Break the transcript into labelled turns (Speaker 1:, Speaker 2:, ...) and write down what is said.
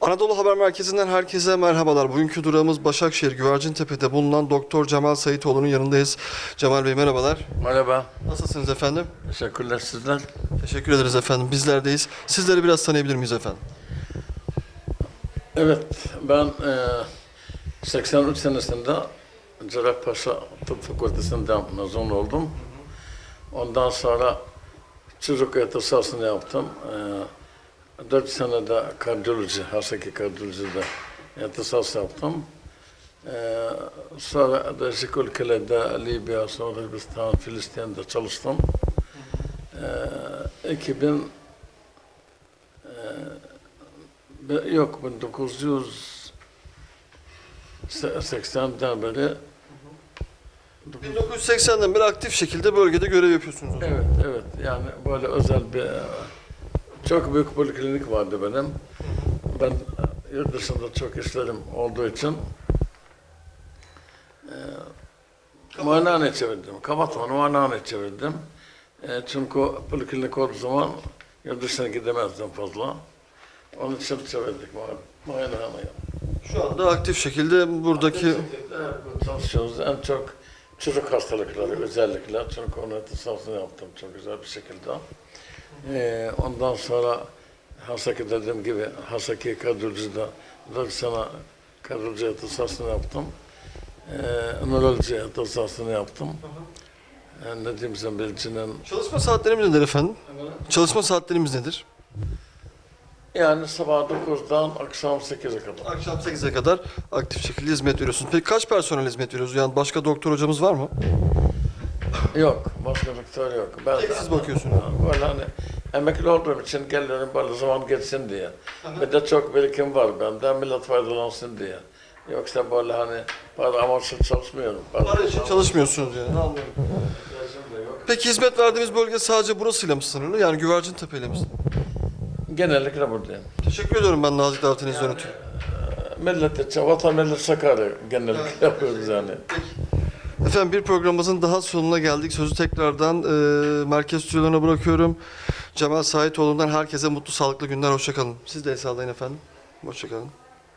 Speaker 1: Anadolu Haber Merkezi'nden herkese merhabalar. Bugünkü durağımız Başakşehir Güvercintepe'de bulunan Doktor Cemal Sayitoğlu'nun yanındayız. Cemal Bey merhabalar.
Speaker 2: Merhaba,
Speaker 1: Nasılsınız efendim?
Speaker 2: teşekkürler sizler.
Speaker 1: Teşekkür ederiz efendim. Bizlerdeyiz. Sizleri biraz tanıyabilir miyiz efendim?
Speaker 2: Evet, ben e, 83 senesinde Cerrahpaşa Tıp Fakültesi'nde mezun oldum. Ondan sonra çocuk ihtisasını yaptım. E, 4 senede kardiyoloji, hastaki kardiyolojide ihtisas yaptım. E, sonra değişik ülkelerde Libya, sonra Hırvatistan, Filistin'de çalıştım. E, 2000 Be- Yok 1980'den beri
Speaker 1: 1980'den beri aktif şekilde bölgede görev yapıyorsunuz. o zaman.
Speaker 2: evet evet yani böyle özel bir çok büyük poliklinik vardı benim. Ben yurt dışında çok işlerim olduğu için e, muayenehane çevirdim. Kapatmanı muayenehane çevirdim. E, çünkü poliklinik olduğu zaman yurt dışına gidemezdim fazla. Onun için çevirdik muayen- muayenehaneyi.
Speaker 1: Şu anda aktif şekilde buradaki
Speaker 2: Evet, çalışıyoruz. En çok çocuk hastalıkları özellikle. Çünkü onu ihtisasını yaptım çok güzel bir şekilde. Ee, ondan sonra Hasaki dediğim gibi Hasaki kardiyolojide 4 sene kardiyoloji ihtisasını yaptım. Ee, nöroloji ihtisasını yaptım. Yani ne diyeyim sen bilginin
Speaker 1: çalışma saatlerimiz nedir efendim? Çalışma saatlerimiz nedir?
Speaker 2: yani sabah 9'dan akşam 8'e kadar.
Speaker 1: Akşam 8'e kadar aktif şekilde hizmet veriyorsunuz. Peki kaç personel hizmet veriyoruz? Yani başka doktor hocamız var mı?
Speaker 2: Yok, başka doktor yok. Ben,
Speaker 1: Tek siz bakıyorsunuz.
Speaker 2: Böyle hani emekli olduğum için geliyorum böyle zaman geçsin diye. Bir de çok birikim var bende, millet faydalansın diye. Yoksa böyle hani para amaçlı çalışmıyorum.
Speaker 1: Para için çalışmıyorsunuz yani.
Speaker 2: Yok.
Speaker 1: Peki hizmet verdiğimiz bölge sadece burasıyla mı sınırlı? Yani Güvercintepe ile mi sınırlı?
Speaker 2: Genellikle buradayım.
Speaker 1: Teşekkür ediyorum ben nazik davetinizden ötürü.
Speaker 2: Millet için, vatan millet Sakarya genellikle yapıyoruz yani.
Speaker 1: Efendim bir programımızın daha sonuna geldik. Sözü tekrardan e, merkez stüdyolarına bırakıyorum. Cemal Saitoğlu'ndan herkese mutlu, sağlıklı günler. Hoşçakalın. Siz de el sallayın efendim. Hoşçakalın.